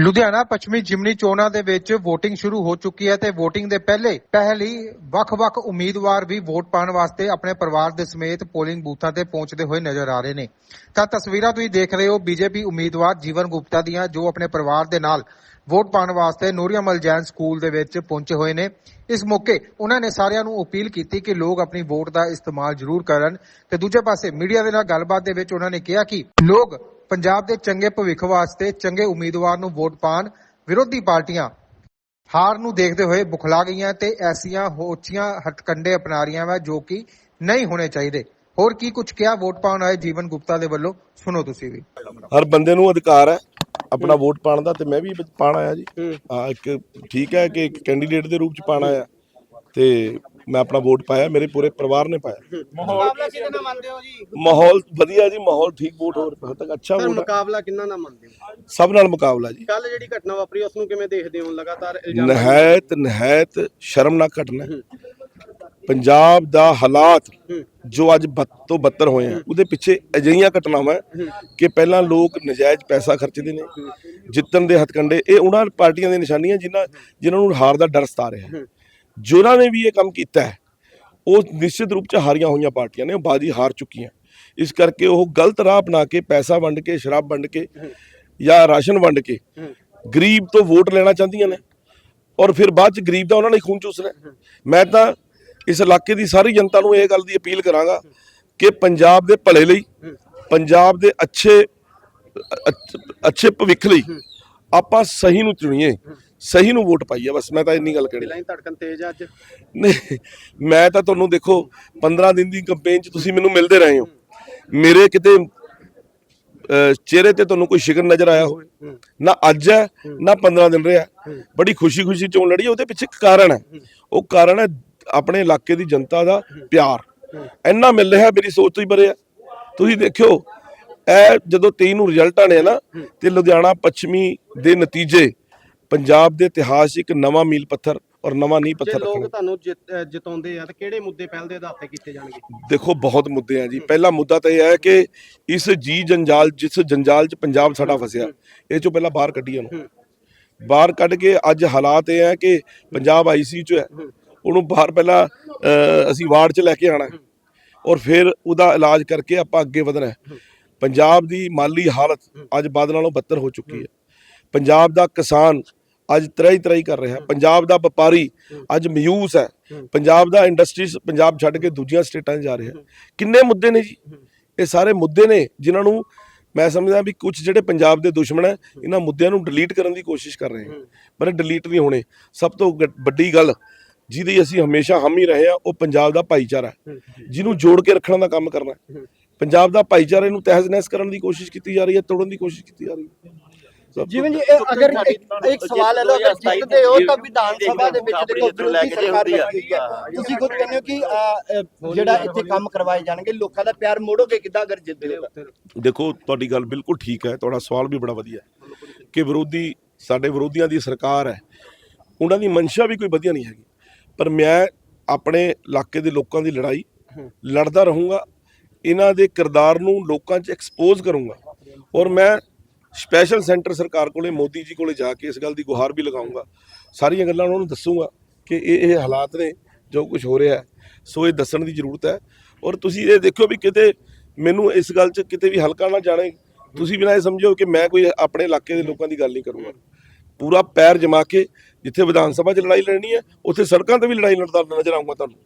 ਲੁਧਿਆਣਾ ਪੱਛਮੀ ਜਿਮਨੀ ਚੋਣਾਂ ਦੇ ਵਿੱਚ VOTING ਸ਼ੁਰੂ ਹੋ ਚੁੱਕੀ ਹੈ ਤੇ VOTING ਦੇ ਪਹਿਲੇ ਪਹਿਲੀ ਵੱਖ-ਵੱਖ ਉਮੀਦਵਾਰ ਵੀ ਵੋਟ ਪਾਉਣ ਵਾਸਤੇ ਆਪਣੇ ਪਰਿਵਾਰ ਦੇ ਸਮੇਤ ਪੋਲਿੰਗ ਬੂਥਾਂ ਤੇ ਪਹੁੰਚਦੇ ਹੋਏ ਨਜ਼ਰ ਆ ਰਹੇ ਨੇ। ਤਾਂ ਤਸਵੀਰਾਂ ਤੁਸੀਂ ਦੇਖ ਰਹੇ ਹੋ ਬੀਜੇਪੀ ਉਮੀਦਵਾਰ ਜੀਵਨ ਗੁਪਤਾ ਦੀਆਂ, ਜੋ ਆਪਣੇ ਪਰਿਵਾਰ ਦੇ ਨਾਲ ਵੋਟ ਪਾਉਣ ਵਾਸਤੇ ਨੂਰੀਅਮਲ ਜੈਨ ਸਕੂਲ ਦੇ ਵਿੱਚ ਪਹੁੰਚੇ ਹੋਏ ਨੇ। ਇਸ ਮੌਕੇ ਉਹਨਾਂ ਨੇ ਸਾਰਿਆਂ ਨੂੰ ਅਪੀਲ ਕੀਤੀ ਕਿ ਲੋਕ ਆਪਣੀ ਵੋਟ ਦਾ ਇਸਤੇਮਾਲ ਜ਼ਰੂਰ ਕਰਨ। ਤੇ ਦੂਜੇ ਪਾਸੇ ਮੀਡੀਆ ਦੇ ਨਾਲ ਗੱਲਬਾਤ ਦੇ ਵਿੱਚ ਉਹਨਾਂ ਨੇ ਕਿਹਾ ਕਿ ਲੋਕ ਪੰਜਾਬ ਦੇ ਚੰਗੇ ਭਵਿੱਖ ਵਾਸਤੇ ਚੰਗੇ ਉਮੀਦਵਾਰ ਨੂੰ ਵੋਟ ਪਾਣ ਵਿਰੋਧੀ ਪਾਰਟੀਆਂ ਹਾਰ ਨੂੰ ਦੇਖਦੇ ਹੋਏ ਬੁਖਲਾ ਗਈਆਂ ਤੇ ਐਸੀਆਂ ਹੋਚੀਆਂ ਹਟਕੰਡੇ ਅਪਣਾ ਰਹੀਆਂ ਵਾ ਜੋ ਕਿ ਨਹੀਂ ਹੋਣੇ ਚਾਹੀਦੇ। ਹੋਰ ਕੀ ਕੁਝ ਕਿਹਾ ਵੋਟ ਪਾਉਣ ਆਏ ਜੀਵਨ ਗੁਪਤਾ ਦੇ ਵੱਲੋਂ? ਸੁਣੋ ਤੁਸੀਂ ਵੀ। ਹਰ ਬੰਦੇ ਨੂੰ ਅਧਿਕਾਰ ਹੈ ਆਪਣਾ ਵੋਟ ਪਾਉਣ ਦਾ ਤੇ ਮੈਂ ਵੀ ਪਾਣ ਆਇਆ ਜੀ। ਹਾਂ। ਇੱਕ ਠੀਕ ਹੈ ਕਿ ਇੱਕ ਕੈਂਡੀਡੇਟ ਦੇ ਰੂਪ ਚ ਪਾਣ ਆਇਆ। ਤੇ ਮੈਂ ਆਪਣਾ ਵੋਟ ਪਾਇਆ ਮੇਰੇ ਪੂਰੇ ਪਰਿਵਾਰ ਨੇ ਪਾਇਆ। ਮੁਕਾਬਲਾ ਕਿਹਦੇ ਨਾਲ ਮੰਨਦੇ ਹੋ ਜੀ? ਮਾਹੌਲ ਵਧੀਆ ਜੀ ਮਾਹੌਲ ਠੀਕ ਵੋਟ ਹੋ ਰਿਹਾ ਤੱਕ ਅੱਛਾ ਸਰ ਵੋਟ। ਮੁਕਾਬਲਾ ਕਿੰਨਾ ਨਾਲ ਮੰਨਦੇ ਹੋ? ਸਭ ਨਾਲ ਮੁਕਾਬਲਾ ਜੀ। ਕੱਲ ਜਿਹੜੀ ਘਟਨਾ ਵਾਪਰੀ ਉਸ ਨੂੰ ਕਿਵੇਂ ਦੇਖਦੇ ਹੋ? ਲਗਾਤਾਰ ਇਲਜ਼ਾਮ ਨਹਾਇਤ ਨਹਾਇਤ ਸ਼ਰਮਨਾਕ ਘਟਨਾ। ਹੈ। ਪੰਜਾਬ ਦਾ ਹਾਲਾਤ ਹੂੰ। ਜੋ ਅੱਜ ਬੱਤ ਤੋਂ ਬੱਤਰ ਹੋਏ ਆ ਉਹਦੇ ਪਿੱਛੇ ਅਜਿਹੀਆਂ ਘਟਨਾਵਾਂ ਹੈ ਕਿ ਪਹਿਲਾਂ ਲੋਕ ਨਜਾਇਜ਼ ਪੈਸਾ ਖਰਚਦੇ ਨੇ ਜਿੱਤਣ ਦੇ ਹਥਕੰਡੇ ਇਹ ਉਹਨਾਂ ਪਾਰਟੀਆਂ ਦੀਆਂ ਨਿਸ਼ਾਨੀਆਂ ਜਿਨ੍ਹਾਂ ਜਿਨ੍ਹਾਂ ਨੂੰ ਹਾਰ ਦਾ ਡਰ ਸਤਾ ਰਿਹਾ। ਹੈ। ਜਿਨ੍ਹਾਂ ਨੇ ਵੀ ਇਹ ਕੰਮ ਕੀਤਾ ਹੈ, ਉਹ ਨਿਸ਼ਚਿਤ ਰੂਪ ਚ ਹਾਰੀਆਂ ਹੋਈਆਂ ਪਾਰਟੀਆਂ ਨੇ, ਉਹ ਬਾਜੀ ਹਾਰ ਚੁੱਕੀਆਂ ਇਸ ਕਰਕੇ ਉਹ ਗਲਤ ਰਾਹ ਅਪਣਾ ਕੇ, ਪੈਸਾ ਵੰਡ ਕੇ, ਸ਼ਰਾਬ ਵੰਡ ਕੇ ਜਾਂ ਰਾਸ਼ਨ ਵੰਡ ਕੇ ਗਰੀਬ ਤੋਂ ਵੋਟ ਲੈਣਾ ਚਾਹੁੰਦੀਆਂ ਨੇ ਔਰ ਫਿਰ ਬਾਅਦ ਚ ਗਰੀਬ ਦਾ ਉਹਨਾਂ ਨੇ ਖੂਨ ਚੂਸਣਾ ਹੈ। ਮੈਂ ਤਾਂ ਇਸ ਇਲਾਕੇ ਦੀ ਸਾਰੀ ਜਨਤਾ ਨੂੰ ਇਹ ਗੱਲ ਦੀ ਅਪੀਲ ਕਰਾਂਗਾ ਕਿ ਪੰਜਾਬ ਦੇ ਭਲੇ ਲਈ, ਪੰਜਾਬ ਦੇ ਅੱਛੇ ਅੱਛੇ ਭਵਿੱਖ ਲਈ ਆਪਾਂ ਸਹੀ ਨੂੰ ਚੁਣੀਏ ਸਹੀ ਨੂੰ ਵੋਟ ਪਾਈਏ ਬਸ ਮੈਂ ਤਾਂ ਇੰਨੀ ਗੱਲ ਕਹਿਣੀ। ਲਾਈਨ ਧੜਕਣ ਤੇਜ਼ ਆ ਅੱਜ। ਨਹੀਂ ਮੈਂ ਤਾਂ ਤੁਹਾਨੂੰ ਦੇਖੋ 15 ਦਿਨ ਦੀ ਕੰਪੇਨ ਚ ਤੁਸੀਂ ਮੈਨੂੰ ਮਿਲਦੇ ਰਹੇ ਹੋ। ਮੇਰੇ ਕਿਤੇ ਚਿਹਰੇ ਤੇ ਤੁਹਾਨੂੰ ਕੋਈ ਸ਼ਿਕਨ ਨਜ਼ਰ ਆਇਆ ਹੋਵੇ। ਨਾ ਅੱਜ ਹੈ ਨਾ 15 ਦਿਨ ਰਿਹਾ। ਬੜੀ ਖੁਸ਼ੀ-ਖੁਸ਼ੀ ਚੋਣ ਲੜੀ ਉਹਦੇ ਪਿੱਛੇ ਇੱਕ ਕਾਰਨ ਹੈ। ਉਹ ਕਾਰਨ ਹੈ ਆਪਣੇ ਇਲਾਕੇ ਦੀ ਜਨਤਾ ਦਾ ਪਿਆਰ। ਇੰਨਾ ਮਿਲ ਰਿਹਾ ਮੇਰੀ ਸੋਚ ਤੋਂ ਹੀ ਬਰੇ ਹੈ। ਤੁਸੀਂ ਦੇਖਿਓ ਇਹ ਜਦੋਂ 23 ਨੂੰ ਰਿਜ਼ਲਟ ਆਣੇ ਆ ਨਾ ਤੇ ਲੁਧਿਆਣਾ ਪੱਛਮੀ ਦੇ ਨਤੀਜੇ ਪੰਜਾਬ ਦੇ ਇਤਿਹਾਸ 'ਚ ਇੱਕ ਨਵਾਂ ਮੀਲ ਪੱਥਰ ਔਰ ਨਵਾਂ ਨੀਂਹ ਪੱਥਰ ਲੋਕ ਤੁਹਾਨੂੰ ਜਿਤਾਉਂਦੇ ਆ ਤਾਂ ਕਿਹੜੇ ਮੁੱਦੇ ਪਹਿਲ ਦੇ ਆਧਾਰ ਤੇ ਕੀਤੇ ਜਾਣਗੇ? ਦੇਖੋ ਬਹੁਤ ਮੁੱਦੇ ਆ ਜੀ। ਪਹਿਲਾ ਮੁੱਦਾ ਤਾਂ ਇਹ ਹੈ ਕਿ ਇਸ ਜੀ ਜੰਜਾਲ ਜਿਸ ਜੰਜਾਲ 'ਚ ਪੰਜਾਬ ਸਾਡਾ ਫਸਿਆ ਇਹ 'ਚੋਂ ਪਹਿਲਾਂ ਬਾਹਰ ਕੱਢੀਏ ਉਹਨੂੰ। ਬਾਹਰ ਕੱਢ ਕੇ ਅੱਜ ਹਾਲਾਤ ਇਹ ਹੈ ਕਿ ਪੰਜਾਬ ਆਈਸੀ 'ਚ ਹੈ। ਉਹਨੂੰ ਬਾਹਰ ਪਹਿਲਾਂ ਅਸੀਂ ਵਾਰਡ 'ਚ ਲੈ ਕੇ ਆਣਾ ਔਰ ਫਿਰ ਉਹਦਾ ਇਲਾਜ ਕਰਕੇ ਆਪਾਂ ਅੱਗੇ ਵਧਣਾ ਪੰਜਾਬ ਦੀ ਮਾਲੀ ਹਾਲਤ ਅੱਜ ਬਾਦਲ ਨਾਲੋਂ ਬੱਤਰ ਹੋ ਚੁੱਕੀ ਹੈ। ਪੰਜਾਬ ਦਾ ਕਿਸਾਨ ਅੱਜ ਤਰਾਈ ਤਰਾਈ ਕਰ ਰਿਹਾ। ਪੰਜਾਬ ਦਾ ਵਪਾਰੀ ਅੱਜ ਮਯੂਸ ਹੈ। ਪੰਜਾਬ ਦਾ ਇੰਡਸਟਰੀਜ਼ ਪੰਜਾਬ ਛੱਡ ਕੇ ਦੂਜੀਆਂ ਸਟੇਟਾਂ 'ਚ ਜਾ ਰਿਹਾ। ਕਿੰਨੇ ਮੁੱਦੇ ਨੇ ਜੀ? ਇਹ ਸਾਰੇ ਮੁੱਦੇ ਨੇ ਜਿਨ੍ਹਾਂ ਨੂੰ ਮੈਂ ਸਮਝਦਾ ਵੀ ਕੁਝ ਜਿਹੜੇ ਪੰਜਾਬ ਦੇ ਦੁਸ਼ਮਣ ਹੈ ਇਹਨਾਂ ਮੁੱਦਿਆਂ ਨੂੰ ਡਿਲੀਟ ਕਰਨ ਦੀ ਕੋਸ਼ਿਸ਼ ਕਰ ਰਹੇ ਹਨ ਪਰ ਡਿਲੀਟ ਨਹੀਂ ਹੋਣੇ। ਸਭ ਤੋਂ ਵੱਡੀ ਗੱਲ ਜਿਹਦੀ ਅਸੀਂ ਹਮੇਸ਼ਾ ਹਮ ਹੀ ਰਹੇ ਆ ਉਹ ਪੰਜਾਬ ਦਾ ਭਾਈਚਾਰਾ ਜਿਹਨੂੰ ਜੋੜ ਕੇ ਰੱਖਣ ਦਾ ਕੰਮ ਕਰਨਾ ਪੰਜਾਬ ਦਾ ਭਾਈਚਾਰੇ ਨੂੰ ਤਹਿਸ ਨਹਿਸ ਕਰਨ ਦੀ ਕੋਸ਼ਿਸ਼ ਕੀਤੀ ਜਾ ਰਹੀ ਹੈ ਤੋੜਨ ਦੀ ਕੋਸ਼ਿਸ਼ ਕੀਤੀ ਜਾ ਰਹੀ ਹੈ। ਜਿਵੇਂ ਜੀ ਇਹ ਅਗਰ ਇੱਕ ਸਵਾਲ ਹੈ ਲੋ ਅਗਰ ਜਿੱਤਦੇ ਹੋ ਤਾਂ ਵਿਧਾਨ ਸਭਾ ਦੇ ਵਿੱਚ ਦੇਖੋ ਵਿਰੋਧੀ ਸਰਕਾਰ ਬੈਠੀ ਹੈ। ਤੁਸੀਂ ਖੁਦ ਕਹਿੰਦੇ ਹੋ ਕਿ ਜਿਹੜਾ ਇੱਥੇ ਕੰਮ ਕਰਵਾਏ ਜਾਣਗੇ ਲੋਕਾਂ ਦਾ ਪਿਆਰ ਮੋੜੋਗੇ ਕਿੱਦਾਂ ਅਗਰ ਜਿੱਤਦੇ ਹੋ? ਦੇਖੋ ਤੁਹਾਡੀ ਗੱਲ ਬਿਲਕੁਲ ਠੀਕ ਹੈ ਤੁਹਾਡਾ ਸਵਾਲ ਵੀ ਬੜਾ ਵਧੀਆ ਹੈ ਕਿ ਵਿਰੋਧੀ ਸਾਡੇ ਵਿਰੋਧੀਆਂ ਦੀ ਸਰਕਾਰ ਹੈ ਉਹਨਾਂ ਦੀ ਮਨਸ਼ਾ ਵੀ ਕੋਈ ਵਧੀਆ ਨਹੀਂ ਹੈਗੀ। ਪਰ ਮੈਂ ਆਪਣੇ ਇਲਾਕੇ ਦੇ ਲੋਕਾਂ ਦੀ ਲੜਾਈ ਲੜਦਾ ਰਹੂੰਗਾ ਇਹਨਾਂ ਦੇ ਕਿਰਦਾਰ ਨੂੰ ਲੋਕਾਂ 'ਚ ਐਕਸਪੋਜ਼ ਕਰੂੰਗਾ ਔਰ ਮੈਂ ਸਪੈਸ਼ਲ ਸੈਂਟਰ ਸਰਕਾਰ ਕੋਲੇ, ਮੋਦੀ ਜੀ ਕੋਲੇ ਜਾ ਕੇ ਇਸ ਗੱਲ ਦੀ ਗੁਹਾਰ ਵੀ ਲਗਾਉਂਗਾ। ਸਾਰੀਆਂ ਗੱਲਾਂ ਉਹਨਾਂ ਨੂੰ ਦੱਸੂਗਾ ਕਿ ਇਹ ਇਹ ਹਾਲਾਤ ਨੇ, ਜੋ ਕੁਝ ਹੋ ਰਿਹਾ ਸੋ ਇਹ ਦੱਸਣ ਦੀ ਜ਼ਰੂਰਤ ਹੈ। ਔਰ ਤੁਸੀਂ ਇਹ ਦੇਖਿਓ ਵੀ ਕਿਤੇ ਮੈਨੂੰ ਇਸ ਗੱਲ 'ਚ ਕਿਤੇ ਵੀ ਹਲਕਾ ਨਾ ਜਾਣੇ, ਤੁਸੀਂ ਵੀ ਨਾ ਇਹ ਸਮਝੋ ਕਿ ਮੈਂ ਕੋਈ ਆਪਣੇ ਇਲਾਕੇ ਦੇ ਲੋਕਾਂ ਦੀ ਗੱਲ ਨਹੀਂ ਕਰੂੰਗਾ। ਪੂਰਾ ਪੈਰ ਜਮਾ ਕੇ ਜਿੱਥੇ ਵਿਧਾਨ ਸਭਾ 'ਚ ਲੜਾਈ ਲੜਨੀ ਹੈ, ਉੱਥੇ ਸੜਕਾਂ ਤੇ ਵੀ ਲੜਾਈ ਲੜਦਾ ਨਜ਼ਰ ਆਊਂਗਾ ਤੁਹਾਨੂੰ।